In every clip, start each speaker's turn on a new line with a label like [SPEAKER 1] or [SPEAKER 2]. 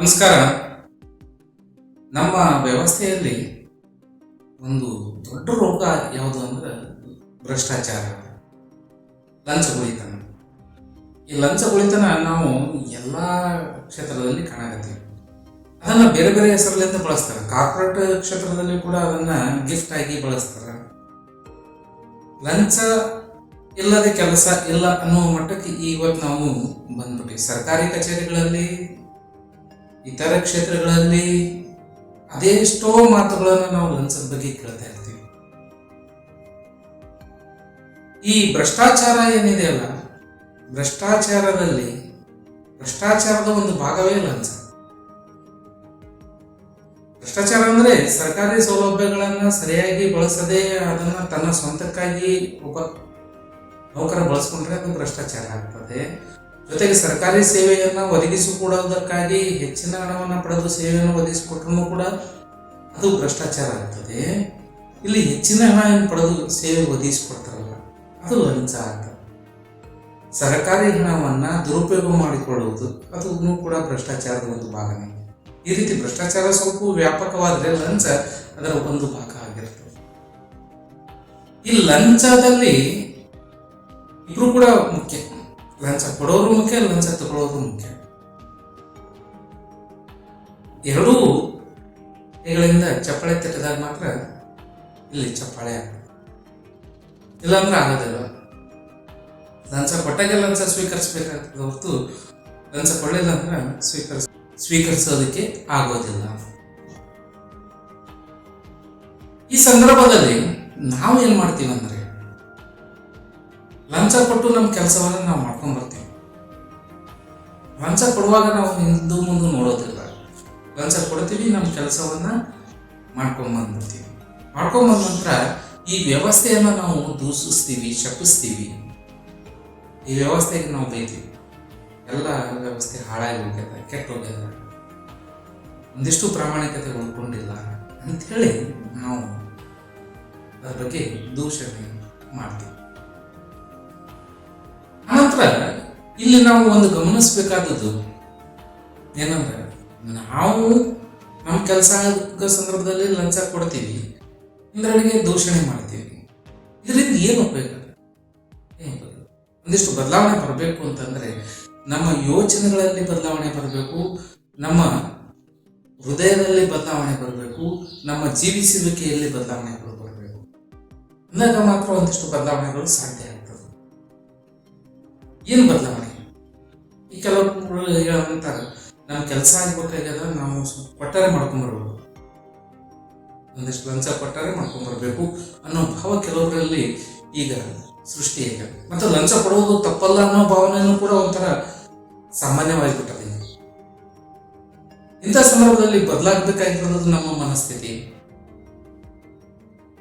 [SPEAKER 1] ನಮಸ್ಕಾರ. ನಮ್ಮ ವ್ಯವಸ್ಥೆಯಲ್ಲಿ ಒಂದು ದೊಡ್ಡ ರೋಗ ಯಾವುದು ಅಂದ್ರೆ ಭ್ರಷ್ಟಾಚಾರ. ಲಂಚ ಲಂಚಗುಳಿತನ. ಈ ಲಂಚ ಲಂಚಗುಳಿತನ ನಾವು ಎಲ್ಲ ಕ್ಷೇತ್ರದಲ್ಲಿ ಕಾಣಕತ್ತೀವಿ. ಅದನ್ನ ಬೇರೆ ಬೇರೆ ಹೆಸರಲ್ಲಿಂದ ಬಳಸ್ತಾರೆ. ಕಾರ್ಪೊರೇಟ್ ಕ್ಷೇತ್ರದಲ್ಲಿ ಕೂಡ ಅದನ್ನ ಗಿಫ್ಟ್ ಆಗಿ ಬಳಸ್ತಾರೆ. ಲಂಚ ಇಲ್ಲದೆ ಕೆಲಸ ಇಲ್ಲ ಅನ್ನೋ ಮಟ್ಟಕ್ಕೆ ಇವತ್ತು ನಾವು ಬಂದ್ಬಿಟ್ಟಿವಿ. ಸರ್ಕಾರಿ ಕಚೇರಿಗಳಲ್ಲಿ ಇತರ ಕ್ಷೇತ್ರಗಳಲ್ಲಿ ಅದೆಷ್ಟೋ ಮಾತುಗಳನ್ನು ನಾವು ಲಂಚದ ಬಗ್ಗೆ ಕೇಳ್ತಾ ಇರ್ತೀವಿ. ಈ ಭ್ರಷ್ಟಾಚಾರ ಏನಿದೆಯಲ್ಲ ಭ್ರಷ್ಟಾಚಾರದಲ್ಲಿ ಭ್ರಷ್ಟಾಚಾರದ ಒಂದು ಭಾಗವೇ ಲಂಚ ಭ್ರಷ್ಟಾಚಾರ ಅಂದ್ರೆ ಸರ್ಕಾರಿ ಸೌಲಭ್ಯಗಳನ್ನ ಸರಿಯಾಗಿ ಬಳಸದೆ ಅದನ್ನ ತನ್ನ ಸ್ವಂತಕ್ಕಾಗಿ ಒಬ್ಬ ನೌಕರ ಬಳಸ್ಕೊಂಡ್ರೆ ಅದು ಭ್ರಷ್ಟಾಚಾರ ಆಗ್ತದೆ. ಜೊತೆಗೆ ಸರ್ಕಾರಿ ಸೇವೆಯನ್ನ ಒದಗಿಸಿಕೊಡುವುದಕ್ಕಾಗಿ ಹೆಚ್ಚಿನ ಹಣವನ್ನು ಪಡೆದು ಸೇವೆಯನ್ನು ಒದಗಿಸಿಕೊಟ್ರೂ ಕೂಡ ಅದು ಭ್ರಷ್ಟಾಚಾರ ಆಗ್ತದೆ. ಇಲ್ಲಿ ಹೆಚ್ಚಿನ ಹಣ ಏನು ಪಡೆದು ಸೇವೆ ಒದಗಿಸಿಕೊಡ್ತಾರಲ್ಲ, ಅದು ಲಂಚ ಆಗ್ತದೆ. ಸರ್ಕಾರಿ ಹಣವನ್ನ ದುರುಪಯೋಗ ಮಾಡಿಕೊಳ್ಳುವುದು ಅದು ಕೂಡ ಭ್ರಷ್ಟಾಚಾರದ ಒಂದು ಭಾಗನೇ. ಈ ರೀತಿ ಭ್ರಷ್ಟಾಚಾರ ಸ್ವಲ್ಪ ವ್ಯಾಪಕವಾದರೆ ಲಂಚ ಅದರ ಒಂದು ಭಾಗ ಆಗಿರ್ತದೆ. ಈ ಲಂಚದಲ್ಲಿ ಇಬ್ರು ಕೂಡ ಮುಖ್ಯ. ಲಂಚ ಕೊಡೋರು ಮುಖ್ಯ, ಲಂಚ ತಗೊಳ್ಳೋರು ಮುಖ್ಯ? ಎರಡೂ ಕೈಗಳಿಂದ ಚಪ್ಪಾಳೆ ತಟ್ಟಿದಾಗ ಮಾತ್ರ ಇಲ್ಲಿ ಚಪ್ಪಾಳೆ ಆಗ್ತದೆ. ಇಲ್ಲಾಂದ್ರೆ ಆಗೋದಿಲ್ಲ ಲಂಚ ಕೊಟ್ಟಾಗೆ ಲಂಚ ಸ್ವೀಕರಿಸಬೇಕಾಗ್ತದೆ ಹೊರತು ಲಂಚ ಕೊಡಲಿಲ್ಲ ಅಂದ್ರೆ ಸ್ವೀಕರಿಸ, ಸ್ವೀಕರಿಸೋದಕ್ಕೆ ಆಗೋದಿಲ್ಲ. ಈ ಸಂದರ್ಭದಲ್ಲಿ ನಾವು ಏನು ಮಾಡ್ತೀವಿ ಅಂದ್ರೆ ಲಂಚ ಕೊಟ್ಟು ನಮ್ಮ ಕೆಲಸವನ್ನ ನಾವು ಮಾಡ್ಕೊಂಡು ಬರ್ತೀವಿ. ಲಂಚ ಕೊಡುವಾಗ ನಾವು ಹಿಂದೂ ಮುಂದೆ ನೋಡೋದಿಲ್ಲ. ಲಂಚ ಕೊಡ್ತೀವಿ, ನಮ್ಮ ಕೆಲಸವನ್ನ ಮಾಡ್ಕೊಂಡು ಬಂದ್ಬಿಡ್ತೀವಿ. ಮಾಡ್ಕೊಂಡ್ ಬಂದ ನಂತರ ಈ ವ್ಯವಸ್ಥೆಯನ್ನು ನಾವು ದೂಷಿಸ್ತೀವಿ, ಶಪಿಸ್ತೀವಿ. ಈ ವ್ಯವಸ್ಥೆಗೆ ನಾವು ಬೈತೀವಿ. ಎಲ್ಲ ವ್ಯವಸ್ಥೆ ಹಾಳಾಗಿ ಹೋಗ್ಯದ ಕೆಟ್ಟ ಹೋಗ್ಯದ ಒಂದಿಷ್ಟು ಪ್ರಾಮಾಣಿಕತೆ ಉಳ್ಕೊಂಡಿಲ್ಲ ಅಂಥೇಳಿ ನಾವು ಅದರ ಬಗ್ಗೆ ದೂಷಣೆ ಮಾಡ್ತೀವಿ. ಆನಂತರ ಇಲ್ಲಿ ನಾವು ಒಂದು ಗಮನಿಸಬೇಕಾದದ್ದು ಏನಂದ್ರೆ, ನಾವು ನಮ್ಮ ಕೆಲಸ ಸಂದರ್ಭದಲ್ಲಿ ಲಂಚ ಕೊಡ್ತೀವಿ ಇಂದ್ರನಿಗೆ ದೂಷಣೆ ಮಾಡ್ತೀವಿ. ಇದರಿಂದ ಏನು ಉಪಯೋಗ? ಒಂದಿಷ್ಟು ಬದಲಾವಣೆ ಬರಬೇಕು ಅಂತಂದ್ರೆ, ನಮ್ಮ ಯೋಚನೆಗಳಲ್ಲಿ ಬದಲಾವಣೆ ಬರಬೇಕು, ನಮ್ಮ ಹೃದಯದಲ್ಲಿ ಬದಲಾವಣೆ ಬರಬೇಕು, ನಮ್ಮ ಜೀವಿಸುವಿಕೆಯಲ್ಲಿ ಬದಲಾವಣೆಗಳು ಬರಬೇಕು. ಅಂದಾಗ ಮಾತ್ರ ಒಂದಿಷ್ಟು ಬದಲಾವಣೆಗಳು ಸಾಧ್ಯ ಏನು ಬದಲಾವಣೆ? ಈ ಕೆಲವೊಬ್ರು ಹೇಳಂತಾರೆ ನಾವು ಕೆಲಸ ಆಗ್ಬೇಕಾಗ್ಯದ, ನಾವು ಕೊಟ್ಟರೆ ಮಾಡ್ಕೊಂಡ್ಬರ್ಬೇಕು ಒಂದಿಷ್ಟು ಲಂಚ ಕೊಟ್ಟರೆ ಮಾಡ್ಕೊಂಡ್ಬರ್ಬೇಕು ಅನ್ನೋ ಭಾವ ಕೆಲವರಲ್ಲಿ ಈಗ ಸೃಷ್ಟಿಯಾಗಿದೆ ಮತ್ತು ಲಂಚ ಕೊಡುವುದು ತಪ್ಪಲ್ಲ ಅನ್ನೋ ಭಾವನೆಯನ್ನು ಕೂಡ ಒಂಥರ ಸಾಮಾನ್ಯವಾಗಿಬಿಟ್ಟದೆ. ಇಂಥ ಸಂದರ್ಭದಲ್ಲಿ ಬದಲಾಗಬೇಕಾಗಿರೋದು ನಮ್ಮ ಮನಸ್ಥಿತಿ.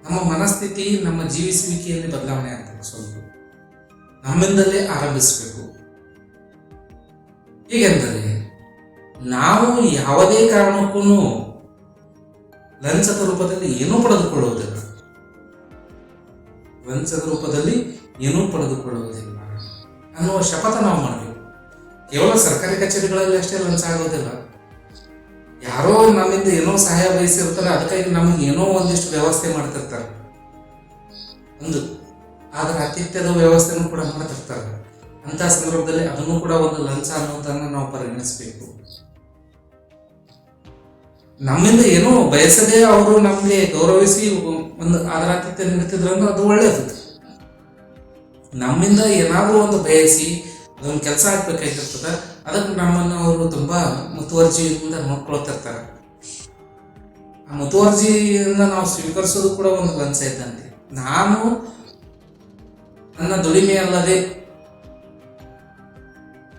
[SPEAKER 1] ನಮ್ಮ ಮನಸ್ಥಿತಿ ನಮ್ಮ ಜೀವಿಸುವಿಕೆಯಲ್ಲಿ ಬದಲಾವಣೆ ಆಗ್ತದೆ ಸ್ವಲ್ಪ. ನಮ್ಮಿಂದಲೇ ಆರಂಭಿಸಬೇಕು. ಹೇಗೆಂದರೆ, ನಾವು ಯಾವುದೇ ಕಾರಣಕ್ಕೂ ಲಂಚದ ರೂಪದಲ್ಲಿ ಏನೂ ಪಡೆದುಕೊಳ್ಳುವುದಿಲ್ಲ. ಲಂಚದ ರೂಪದಲ್ಲಿ ಏನೂ ಪಡೆದುಕೊಳ್ಳುವುದಿಲ್ಲ. ಅನ್ನುವ ಶಪಥ ನಾವು ಮಾಡಬೇಕು. ಕೇವಲ ಸರ್ಕಾರಿ ಕಚೇರಿಗಳಲ್ಲಿ ಅಷ್ಟೇ ಲಂಚ ಆಗೋದಿಲ್ಲ. ಯಾರೋ ನಮ್ಮಿಂದ ಏನೋ ಸಹಾಯ ಬಯಸಿರ್ತಾರೆ, ಅದಕ್ಕಾಗಿ ನಮಗೆ ಏನೋ ಒಂದಿಷ್ಟು ವ್ಯವಸ್ಥೆ ಮಾಡ್ತಿರ್ತಾರೆ. ಒಂದು ಆದ್ರೆ ಅತಿಥ್ಯದ ವ್ಯವಸ್ಥೆನೂ ಕೂಡ ಮಾಡ್ತಿರ್ತಾರೆ. ಅಂತ ಸಂದರ್ಭದಲ್ಲಿ ಅದನ್ನು ಕೂಡ ಒಂದು ಲಂಚ ಅನ್ನೋದನ್ನ ನಾವು ಪರಿಗಣಿಸಬೇಕು. ನಮ್ಮಿಂದ ಏನೋ ಬಯಸದೆ ಅವರು ನಮಗೆ ಗೌರವಿಸಿ ಒಂದು ಆದರಾತಿಥ್ಯ ನೀಡ್ತಿದ್ರಂದ್ರೆ ಅದು ಒಳ್ಳೇದು. ನಮ್ಮಿಂದ ಏನಾದರೂ ಒಂದು ಬಯಸಿ ಅದೊಂದು ಕೆಲಸ ಆಗ್ಬೇಕಾಗಿರ್ತದೆ ಅದಕ್ಕೆ ನಮ್ಮನ್ನು ಅವರು ತುಂಬಾ ಮುತುವರ್ಜಿಯಿಂದ ನೋಡ್ಕೊಳ್ತಿರ್ತಾರೆ. ಆ ಮುತುವರ್ಜಿಯಿಂದ ನಾವು ಸ್ವೀಕರಿಸೋದು ಕೂಡ ಒಂದು ಲಂಚ ಇದ್ದಂತೆ. ನಾನು ನನ್ನ ದುಡಿಮೆ ಅಲ್ಲದೆ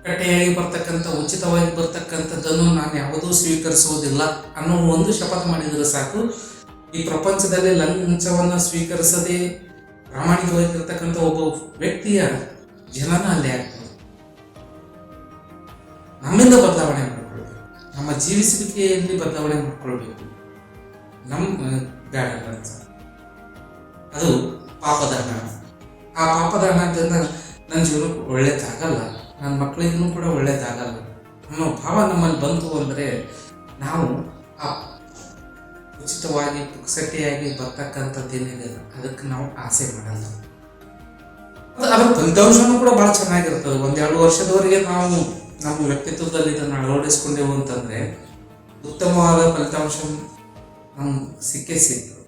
[SPEAKER 1] ಕಟ್ಟೆಯಾಗಿ ಬರ್ತಕ್ಕಂಥ, ಉಚಿತವಾಗಿ ಬರ್ತಕ್ಕಂಥದ್ದನ್ನು ನಾನು ಯಾವುದೂ ಸ್ವೀಕರಿಸುವುದಿಲ್ಲ ಅನ್ನೋ ಒಂದು ಶಪಥ ಮಾಡಿದರೆ ಸಾಕು. ಈ ಪ್ರಪಂಚದಲ್ಲಿ ಲಂಚವನ್ನು ಸ್ವೀಕರಿಸದೆ ಪ್ರಾಮಾಣಿಕವಾಗಿರ್ತಕ್ಕಂಥ ಒಬ್ಬ ವ್ಯಕ್ತಿಯ ಜನನ ಅಲ್ಲಿ ಆಗ್ತದೆ ನಮ್ಮಿಂದ ಬದಲಾವಣೆ ಮಾಡಿಕೊಳ್ಬೇಕು. ನಮ್ಮ ಜೀವಿಸುವಿಕೆಯಲ್ಲಿ ಬದಲಾವಣೆ ಮಾಡ್ಕೊಳ್ಬೇಕು. ನಮ್ಮ ಲಂಚ. ಅದು ಪಾಪದ ಹಣ ಆ ಪಾಪದ ಹಣದಿಂದ ನನ್ನ ಜೀವನಕ್ಕೆ ಒಳ್ಳೇದಾಗಲ್ಲ. ನನ್ನ ಮಕ್ಕಳಿಗೂ ಕೂಡ ಒಳ್ಳೇದಾಗಲ್ಲ. ಅನ್ನೋ ಭಾವ ನಮ್ಮಲ್ಲಿ ಬಂತು ಅಂದರೆ ನಾವು ಆ ಉಚಿತವಾಗಿ ಪುಕ್ಸಟೆಯಾಗಿ ಬರ್ತಕ್ಕಂಥದ್ದೇನಿದೆ ಅದಕ್ಕೆ ನಾವು ಆಸೆ ಮಾಡಲ್ಲ. ಅದು ಅದರ ಫಲಿತಾಂಶನೂ ಕೂಡ ಭಾಳ ಚೆನ್ನಾಗಿರ್ತದೆ. ಒಂದೆರಡು ವರ್ಷದವರೆಗೆ ನಾವು ನಮ್ಮ ವ್ಯಕ್ತಿತ್ವದಲ್ಲಿ ಇದನ್ನು ಅಳವಡಿಸ್ಕೊಂಡೆವು ಅಂತಂದರೆ ಉತ್ತಮವಾದ ಫಲಿತಾಂಶ ನಮ್ಗೆ ಸಿಕ್ಕೇ ಸಿಗ್ತದೆ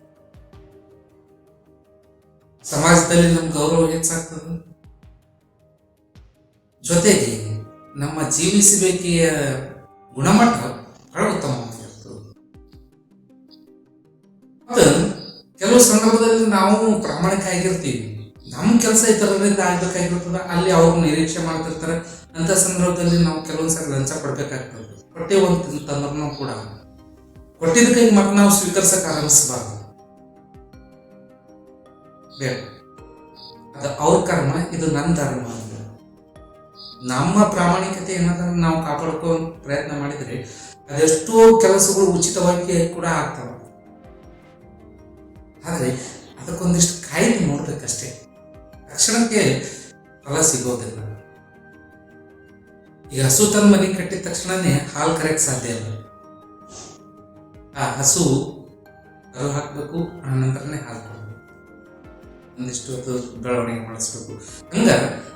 [SPEAKER 1] ಸಮಾಜದಲ್ಲಿ ನಮ್ಮ ಗೌರವ ಹೆಚ್ಚಾಗ್ತದೆ? ಜೊತೆಗೆ ನಮ್ಮ ಜೀವಿಸಬೇಕೆಯ ಗುಣಮಟ್ಟ ಬಹಳ ಉತ್ತಮವಾಗಿರ್ತದೆ ಮತ್ತು ಕೆಲವು ಸಂದರ್ಭದಲ್ಲಿ ನಾವು ಪ್ರಾಮಾಣಿಕ ಆಗಿರ್ತೀವಿ. ನಮ್ಮ ಕೆಲಸ ಇತರರಿಂದ ಆಗ್ಬೇಕಾಗಿರ್ತದ, ಅಲ್ಲಿ ಅವ್ರು ನಿರೀಕ್ಷೆ ಮಾಡ್ತಿರ್ತಾರೆ. ಅಂತ ಸಂದರ್ಭದಲ್ಲಿ ನಾವು ಕೆಲವೊಂದ್ಸರಿ ಲಂಚ ಪಡ್ಬೇಕಾಗ್ತದೆ ಕೊಟ್ಟೆ ಒಂದು ತಂದ್ರೂ ಕೂಡ. ಕೊಟ್ಟಿದ್ದಕ್ಕೆ ಮತ್ತೆ ನಾವು ಸ್ವೀಕರಿಸಕ್ ಆರಂಭಿಸಬಾರ್ದು. ಬೇಡ. ಅದು ಅವ್ರ ಕರ್ಮ, ಇದು ನನ್ನ ಧರ್ಮ ಅಂತ. ನಮ್ಮ ಪ್ರಾಮಾಣಿಕತೆ ಏನಾದ್ರೂ ನಾವು ಕಾಪಾಡ್ಕೋ ಪ್ರಯತ್ನ ಮಾಡಿದ್ರೆ ಅದೆಷ್ಟೋ ಕೆಲಸಗಳು ಉಚಿತವಾಗಿ ಕೂಡ ಆಗ್ತಾವ. ಆದರೆ ಅದಕ್ಕೊಂದಿಷ್ಟು ಕಾಯಿಲೆ ನೋಡ್ಬೇಕಷ್ಟೇ. ತಕ್ಷಣಕ್ಕೆ ಫಲ ಸಿಗೋದಿಲ್ಲ. ಈಗ ಹಸು ತನ್ನ ಮನೆ ಕಟ್ಟಿದ ತಕ್ಷಣನೇ ಹಾಲು ಕರೆಯಕ್ಕೆ ಸಾಧ್ಯ ಇಲ್ಲ. ಆ ಹಸು ಕರು ಹಾಕಬೇಕು ನಂತರನೇ ಹಾಲು ಒಂದಿಷ್ಟು ಬೆಳವಣಿಗೆ ಮಾಡಿಸ್ಬೇಕು. ಹಂಗ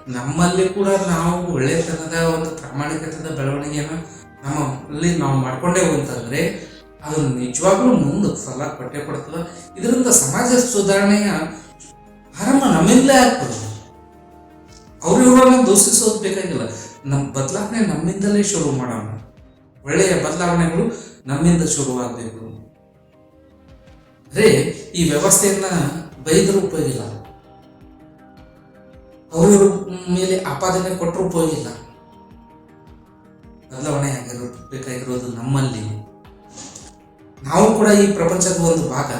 [SPEAKER 1] ನಮ್ಮಲ್ಲಿ ಕೂಡ ನಾವು ಒಳ್ಳೆತನದ ಒಂದು ಪ್ರಾಮಾಣಿಕತೆದ ಬೆಳವಣಿಗೆಯನ್ನು ನಮ್ಮಲ್ಲಿ ನಾವು ಮಾಡ್ಕೊಂಡೇ ಅಂತಂದ್ರೆ ಅದು ನಿಜವಾಗ್ಲೂ ಮುಂದೆ ಫಲ ಕೊಟ್ಟೆ ಕೊಡ್ತದ. ಇದರಿಂದ ಸಮಾಜ ಸುಧಾರಣೆಯ ಆರಂಭ ನಮ್ಮಿಂದಲೇ ಆಗ್ತದೆ. ಅವ್ರ ಇವ್ರನ್ನ ದೂಷಿಸೋದು ಬೇಕಾಗಿಲ್ಲ. ನಮ್ಮ ಬದಲಾವಣೆ ನಮ್ಮಿಂದಲೇ ಶುರು ಮಾಡೋಣ. ಒಳ್ಳೆಯ ಬದಲಾವಣೆಗಳು ನಮ್ಮಿಂದ ಶುರುವಾಗಬೇಕು. ಅದೇ ಈ ವ್ಯವಸ್ಥೆಯನ್ನ ಬೈದರೂ ಉಪಯೋಗಿಲ್ಲ. ಅವರ ಮೇಲೆ ಆಪಾದನೆ ಕೊಟ್ಟರು ಉಪಯೋಗಿಲ್ಲ. ಬದಲಾವಣೆ ಆಗಿರಬೇಕಾಗಿರೋದು ನಮ್ಮಲ್ಲಿ. ನಾವು ಕೂಡ ಈ ಪ್ರಪಂಚದ ಒಂದು ಭಾಗ.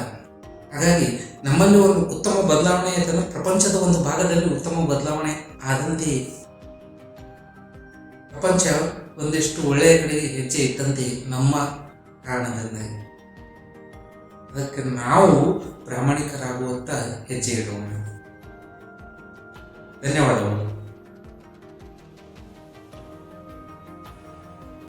[SPEAKER 1] ಹಾಗಾಗಿ ನಮ್ಮಲ್ಲಿ ಒಂದು ಉತ್ತಮ ಬದಲಾವಣೆ ಅಂತಂದ್ರೆ ಪ್ರಪಂಚದ ಒಂದು ಭಾಗದಲ್ಲಿ ಉತ್ತಮ ಬದಲಾವಣೆ ಆದಂತೆ ಪ್ರಪಂಚ ಒಂದಿಷ್ಟು ಒಳ್ಳೆಯ ಕಡೆಗೆ ಹೆಜ್ಜೆ ಇಟ್ಟಂತೆ ನಮ್ಮ ಕಾರಣದಿಂದಾಗಿ. ಅದಕ್ಕೆ ನಾವು ಪ್ರಾಮಾಣಿಕರಾಗುವಂತ ಹೆಜ್ಜೆ ಇಡೋಣ. ಧನ್ಯವಾದಗಳು.